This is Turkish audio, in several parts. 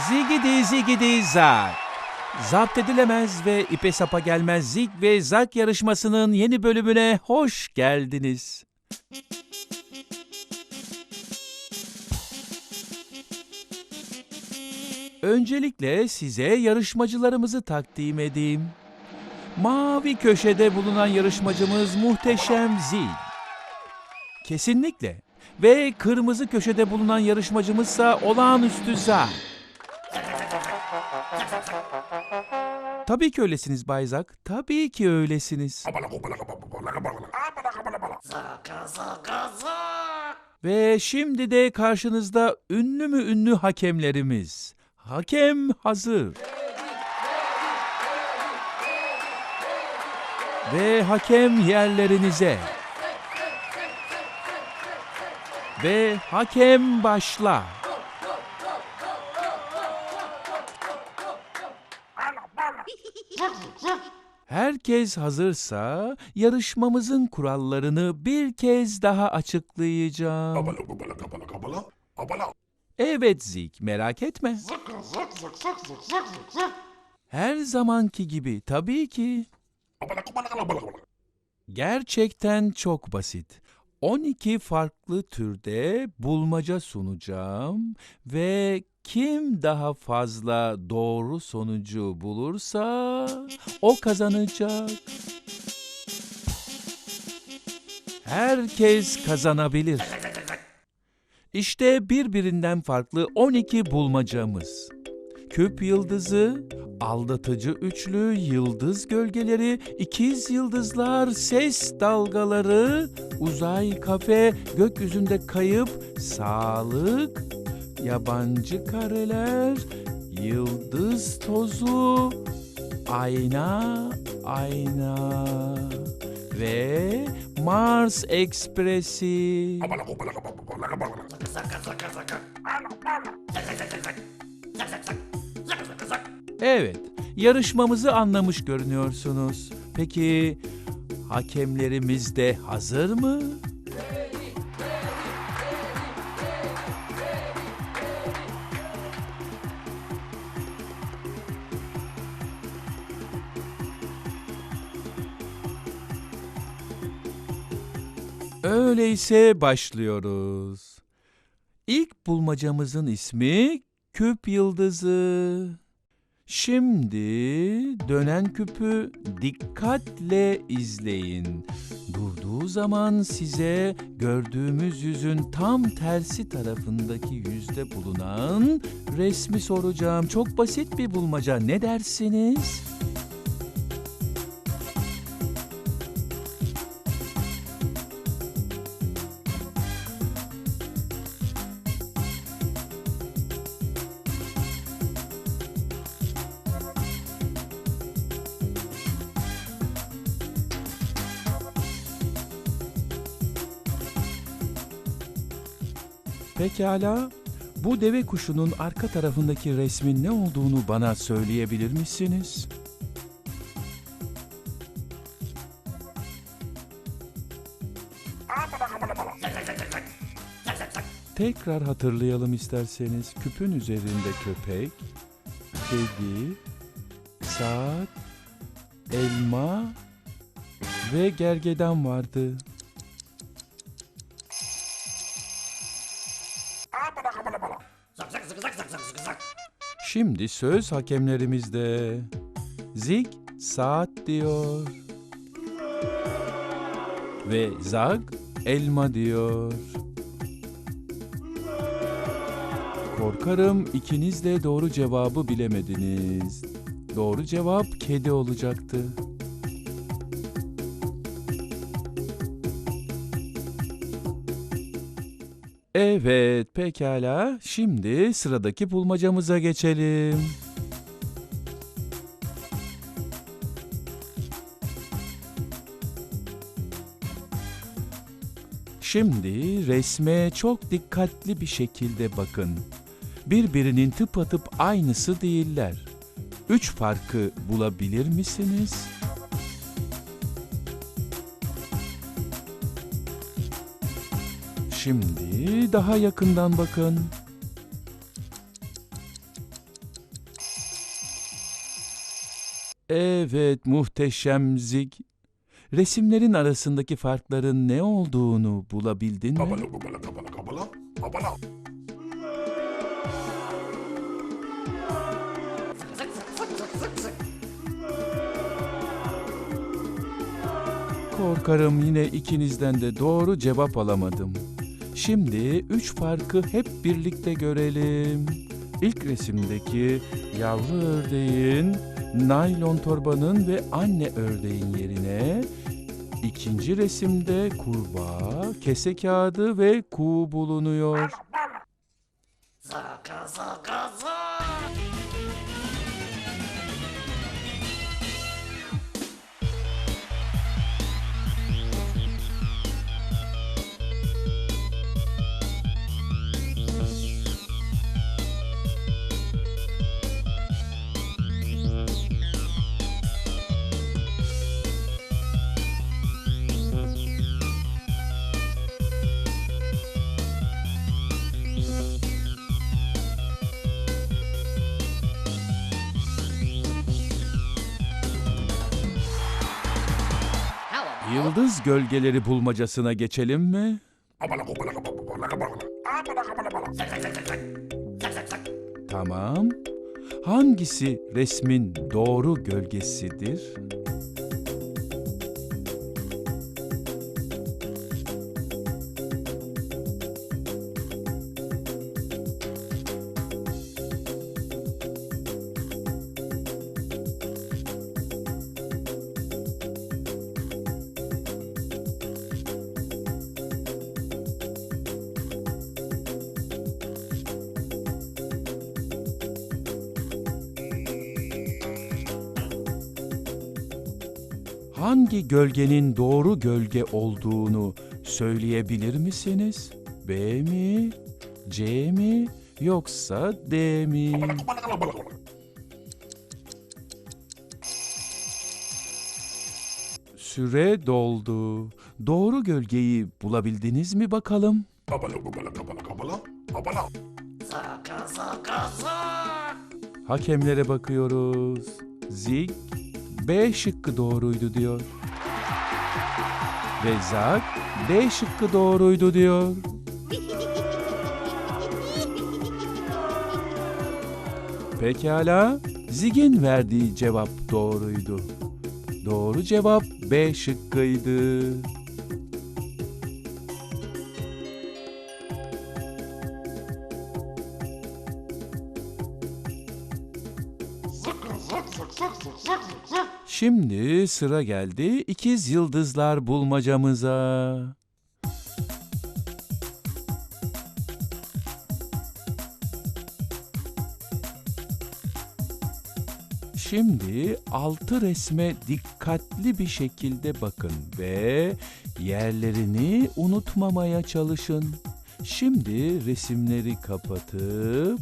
Zigidi zigidi zak. Zapt edilemez ve ipe sapa gelmez zig ve zak yarışmasının yeni bölümüne hoş geldiniz. Öncelikle size yarışmacılarımızı takdim edeyim. Mavi köşede bulunan yarışmacımız Muhteşem Zil. Kesinlikle. Ve kırmızı köşede bulunan yarışmacımızsa Olağanüstü Zak. Tabii ki öylesiniz Bayzak. Tabii ki öylesiniz. Ve şimdi de karşınızda ünlü mü ünlü hakemlerimiz. Hakem hazır. Ve hakem yerlerinize. Ve hakem başla. Herkes hazırsa yarışmamızın kurallarını bir kez daha açıklayacağım. Evet Zik, merak etme. Her zamanki gibi tabii ki. Gerçekten çok basit. 12 farklı türde bulmaca sunacağım ve kim daha fazla doğru sonucu bulursa o kazanacak. Herkes kazanabilir. İşte birbirinden farklı 12 bulmacamız. Küp yıldızı, aldatıcı üçlü, yıldız gölgeleri, ikiz yıldızlar, ses dalgaları, uzay kafe, gökyüzünde kayıp, sağlık, yabancı kareler, yıldız tozu, ayna, ayna ve Mars Ekspresi. Evet, yarışmamızı anlamış görünüyorsunuz. Peki hakemlerimiz de hazır mı? Öyleyse başlıyoruz. İlk bulmacamızın ismi küp yıldızı. Şimdi dönen küpü dikkatle izleyin. Durduğu zaman size gördüğümüz yüzün tam tersi tarafındaki yüzde bulunan resmi soracağım. Çok basit bir bulmaca. Ne dersiniz? Pekala. Bu deve kuşunun arka tarafındaki resmin ne olduğunu bana söyleyebilir misiniz? Tekrar hatırlayalım isterseniz. Küpün üzerinde köpek, kedi, saat, elma ve gergedan vardı. Şimdi söz hakemlerimizde. Zig saat diyor. Ve Zag elma diyor. Korkarım ikiniz de doğru cevabı bilemediniz. Doğru cevap kedi olacaktı. Evet, pekala. Şimdi sıradaki bulmacamıza geçelim. Şimdi resme çok dikkatli bir şekilde bakın. Birbirinin tıpatıp aynısı değiller. Üç farkı bulabilir misiniz? Şimdi daha yakından bakın. Evet muhteşem Zig. Resimlerin arasındaki farkların ne olduğunu bulabildin mi? Kabala, kabala, kabala, kabala, kabala. Korkarım yine ikinizden de doğru cevap alamadım. Şimdi üç farkı hep birlikte görelim. İlk resimdeki yavru ördeğin, naylon torbanın ve anne ördeğin yerine ikinci resimde kurbağa, kese kağıdı ve kuğu bulunuyor. Yıldız gölgeleri bulmacasına geçelim mi? Tamam. Hangisi resmin doğru gölgesidir? Hangi gölgenin doğru gölge olduğunu söyleyebilir misiniz? B mi? C mi? Yoksa D mi? Süre doldu. Doğru gölgeyi bulabildiniz mi bakalım? Hakemlere bakıyoruz. Zig B şıkkı doğruydu diyor. Ve D şıkkı doğruydu diyor. Pekala, Zig'in verdiği cevap doğruydu. Doğru cevap B şıkkıydı. Şimdi sıra geldi ikiz yıldızlar bulmacamıza. Şimdi altı resme dikkatli bir şekilde bakın ve yerlerini unutmamaya çalışın. Şimdi resimleri kapatıp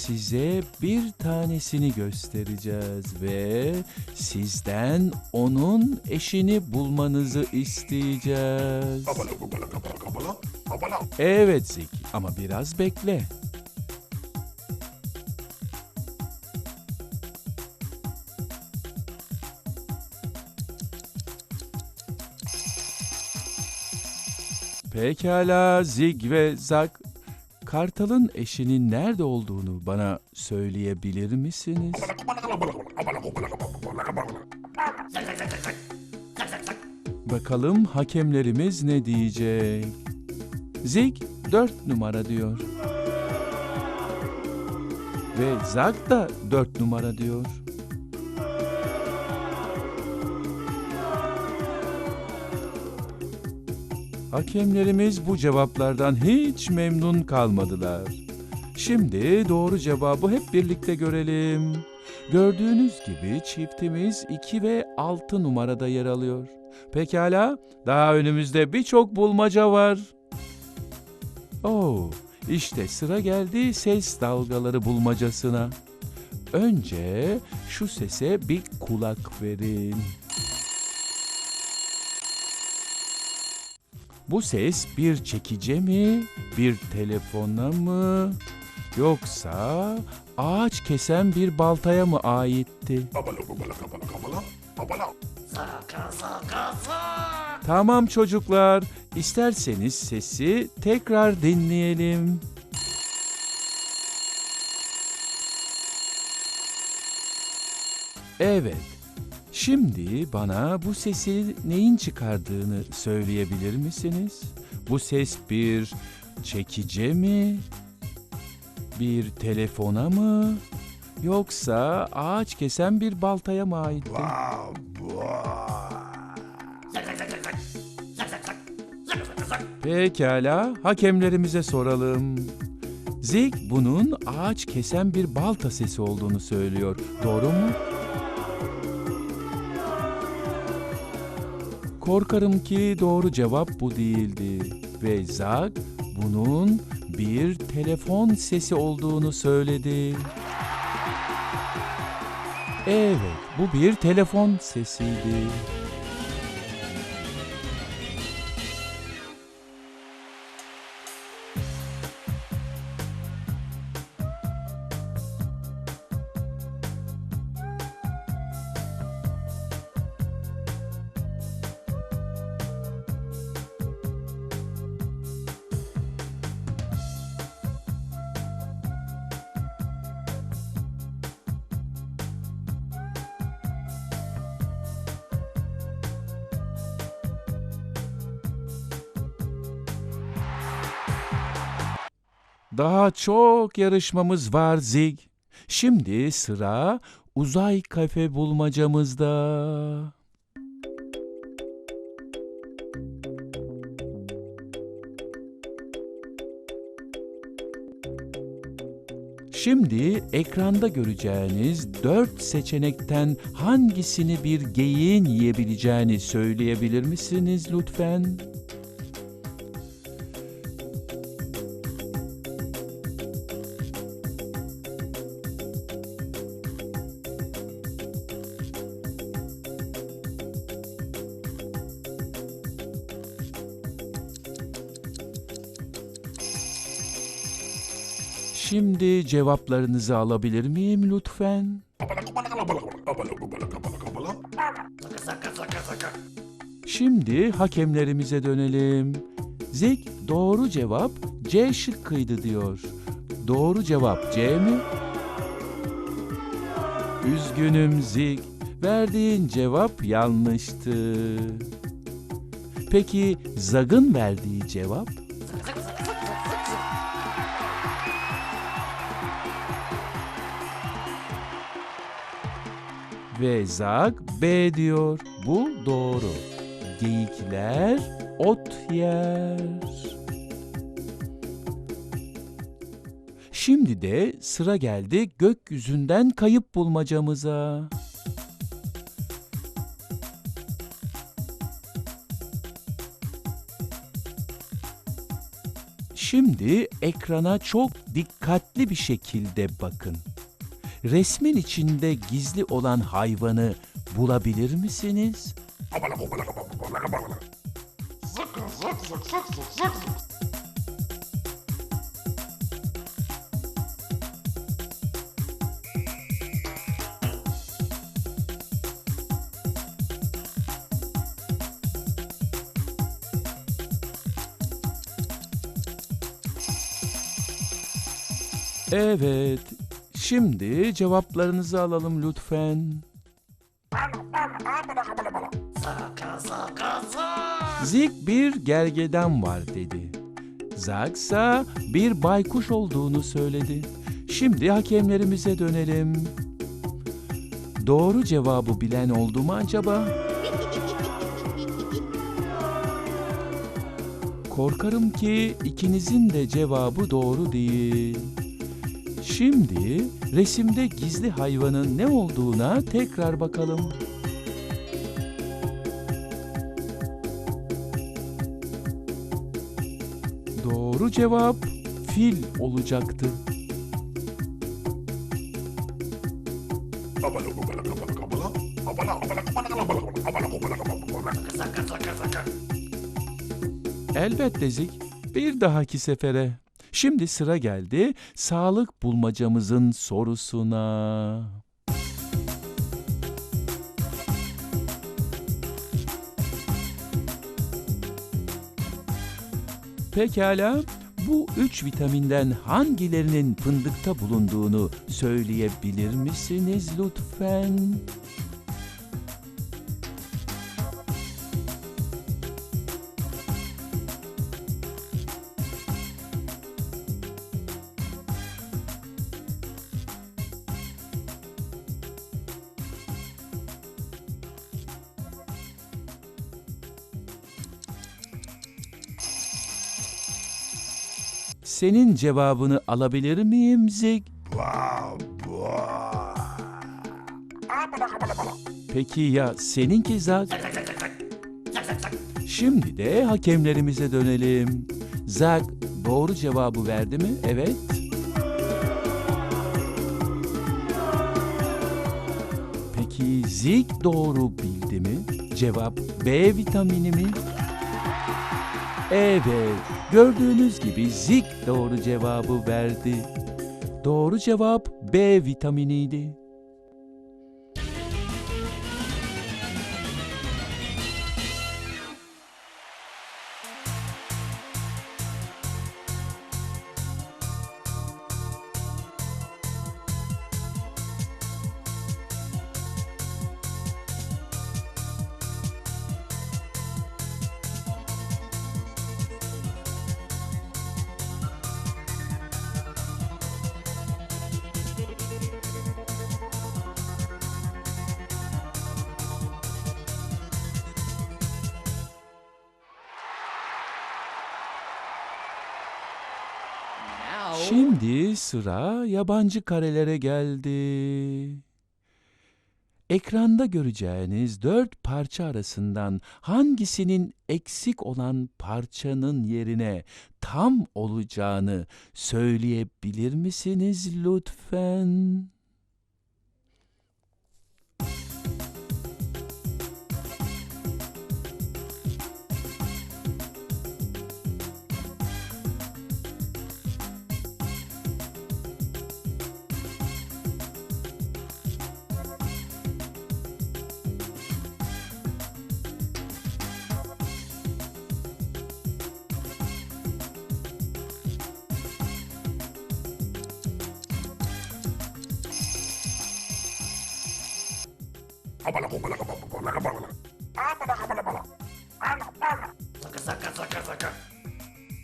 size bir tanesini göstereceğiz ve sizden onun eşini bulmanızı isteyeceğiz. Kabala kabala kabala kabala kabala. Evet Zeki ama biraz bekle. Pekala Zig ve Zak. Kartal'ın eşinin nerede olduğunu bana söyleyebilir misiniz? Bakalım hakemlerimiz ne diyecek? Zig 4 numara diyor. Ve Zag da 4 numara diyor. Hakemlerimiz bu cevaplardan hiç memnun kalmadılar. Şimdi doğru cevabı hep birlikte görelim. Gördüğünüz gibi çiftimiz 2 ve 6 numarada yer alıyor. Pekala, daha önümüzde birçok bulmaca var. Oo, işte sıra geldi ses dalgaları bulmacasına. Önce şu sese bir kulak verin. Bu ses bir çekice mi, bir telefona mı, yoksa ağaç kesen bir baltaya mı aitti? Tamam çocuklar, isterseniz sesi tekrar dinleyelim. Evet. Şimdi bana bu sesi neyin çıkardığını söyleyebilir misiniz? Bu ses bir çekice mi? Bir telefona mı? Yoksa ağaç kesen bir baltaya mı aitti? Pekala, hakemlerimize soralım. Zig bunun ağaç kesen bir balta sesi olduğunu söylüyor. Doğru mu? Korkarım ki doğru cevap bu değildi. Ve Zag bunun bir telefon sesi olduğunu söyledi. Evet, bu bir telefon sesiydi. Daha çok yarışmamız var Zig. Şimdi sıra uzay kafe bulmacamızda. Şimdi ekranda göreceğiniz dört seçenekten hangisini bir geyiğin yiyebileceğini söyleyebilir misiniz lütfen? Şimdi cevaplarınızı alabilir miyim lütfen? Şimdi hakemlerimize dönelim. Zek doğru cevap C şıkkıydı diyor. Doğru cevap C mi? Üzgünüm Zik. Verdiğin cevap yanlıştı. Peki Zag'ın verdiği cevap? Ve Zag B diyor. Bu doğru. Geyikler ot yer. Şimdi de sıra geldi gökyüzünden kayıp bulmacamıza. Şimdi ekrana çok dikkatli bir şekilde bakın. Resmin içinde gizli olan hayvanı bulabilir misiniz? Evet. Şimdi cevaplarınızı alalım lütfen. Zik bir gergedan var dedi. Zagsa bir baykuş olduğunu söyledi. Şimdi hakemlerimize dönelim. Doğru cevabı bilen oldu mu acaba? Korkarım ki ikinizin de cevabı doğru değil. Şimdi resimde gizli hayvanın ne olduğuna tekrar bakalım. Doğru cevap fil olacaktı. Elbette Zik. Bir dahaki sefere. Şimdi sıra geldi sağlık bulmacamızın sorusuna. Pekala, bu üç vitaminden hangilerinin fındıkta bulunduğunu söyleyebilir misiniz lütfen? Senin cevabını alabilir miyim bala. Peki ya seninki Zag? Şimdi de hakemlerimize dönelim. Zag doğru cevabı verdi mi? Evet. Peki Zig doğru bildi mi? Cevap B vitamini mi? Evet, gördüğünüz gibi Zig doğru cevabı verdi. Doğru cevap B vitaminiydi. Şimdi sıra yabancı karelere geldi. Ekranda göreceğiniz dört parça arasından hangisinin eksik olan parçanın yerine tam olacağını söyleyebilir misiniz lütfen?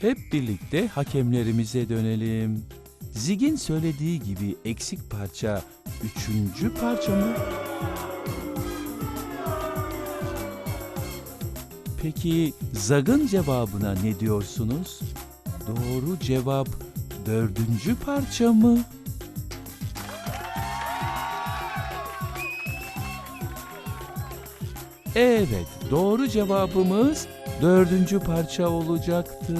Hep birlikte hakemlerimize dönelim. Zig'in söylediği gibi eksik parça üçüncü parça mı? Peki Zag'ın cevabına ne diyorsunuz? Doğru cevap dördüncü parça mı? Evet, doğru cevabımız dördüncü parça olacaktı.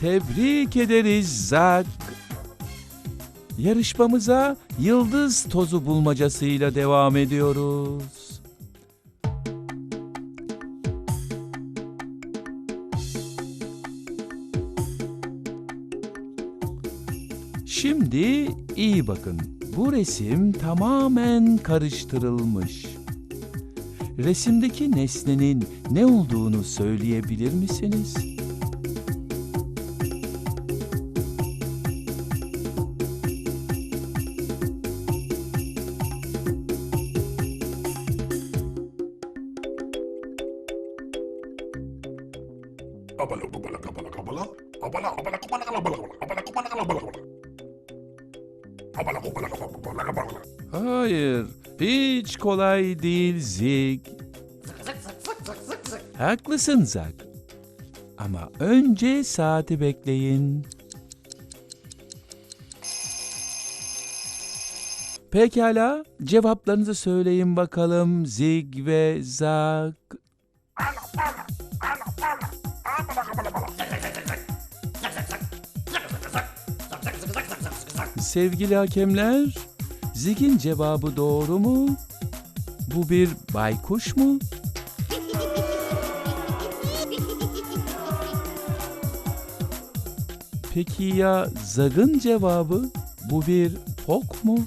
Tebrik ederiz Zak. Yarışmamıza yıldız tozu bulmacasıyla devam ediyoruz. Şimdi iyi bakın. Bu resim tamamen karıştırılmış. Resimdeki nesnenin ne olduğunu söyleyebilir misiniz? Kolay değil Zig. Haklısın Zak. Ama önce saati bekleyin. Pekala, cevaplarınızı söyleyin bakalım Zig ve Zak. Sevgili hakemler, Zig'in cevabı doğru mu? Bu bir baykuş mu? Peki ya Zag'ın cevabı? Bu bir fok mu?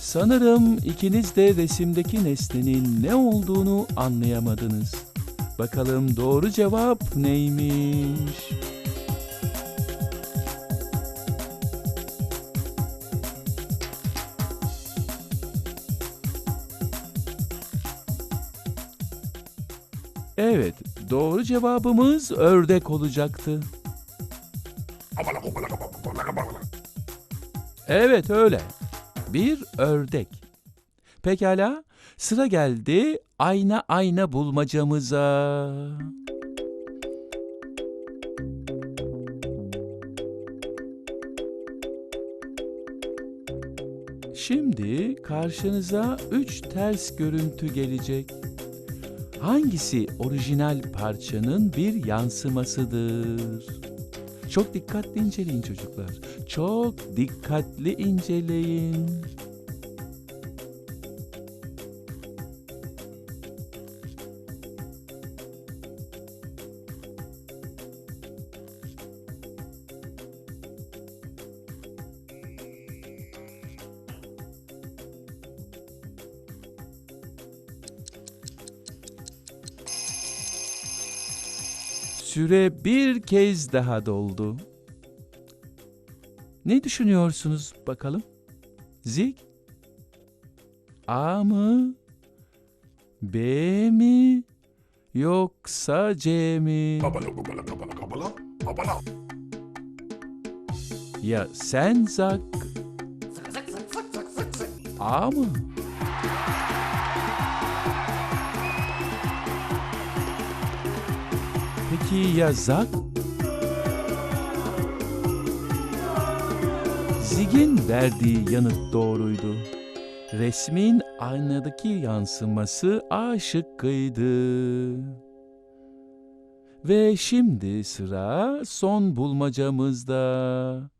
Sanırım ikiniz de resimdeki nesnenin ne olduğunu anlayamadınız. Bakalım doğru cevap neymiş? Evet, doğru cevabımız ördek olacaktı. Evet öyle. Bir ördek. Pekala, sıra geldi ayna ayna bulmacamıza. Şimdi karşınıza üç ters görüntü gelecek. Hangisi orijinal parçanın bir yansımasıdır? Çok dikkatli inceleyin çocuklar. Çok dikkatli inceleyin. Süre bir kez daha doldu. Ne düşünüyorsunuz bakalım? Zik? A mı? B mi? Yoksa C mi? Kabala kabala. Ya sen Zak? A mı? Peki ya Zak? Zig'in verdiği yanıt doğruydu. Resmin aynadaki yansıması A şıkkıydı. Ve şimdi sıra son bulmacamızda.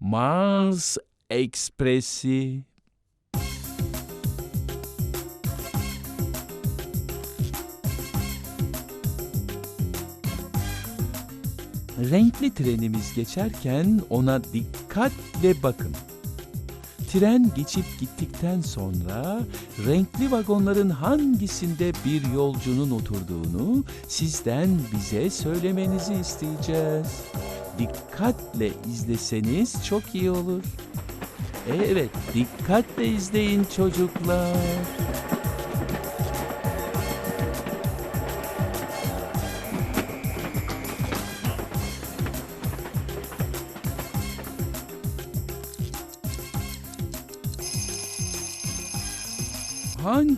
Mars Ekspresi. Renkli trenimiz geçerken ona dikkatle bakın. Tren geçip gittikten sonra renkli vagonların hangisinde bir yolcunun oturduğunu sizden bize söylemenizi isteyeceğiz. Dikkatle izleseniz çok iyi olur. Evet, dikkatle izleyin çocuklar.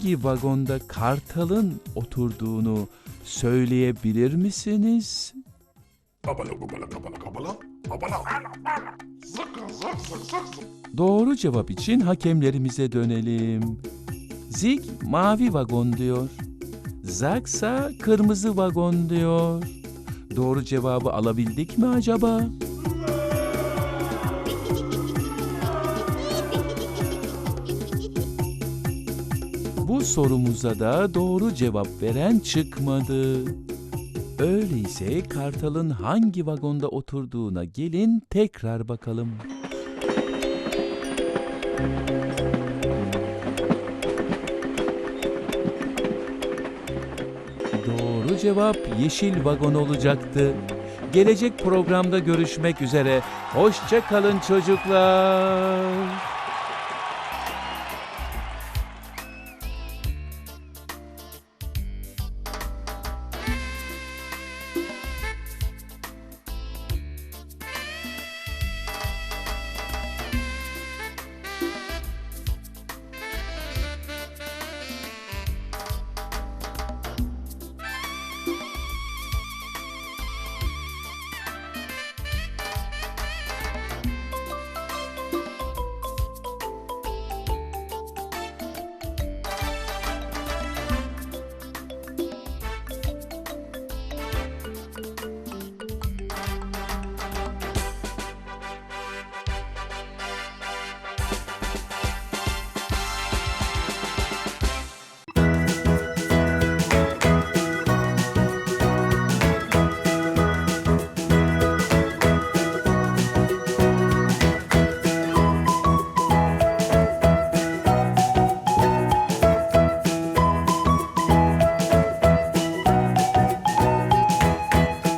Hangi vagonda kartalın oturduğunu söyleyebilir misiniz? Doğru cevap için hakemlerimize dönelim. Zig mavi vagon diyor. Zaksa kırmızı vagon diyor. Doğru cevabı alabildik mi acaba? Bu sorumuza da doğru cevap veren çıkmadı. Öyleyse Kartal'ın hangi vagonda oturduğuna gelin tekrar bakalım. Doğru cevap yeşil vagon olacaktı. Gelecek programda görüşmek üzere. Hoşça kalın çocuklar.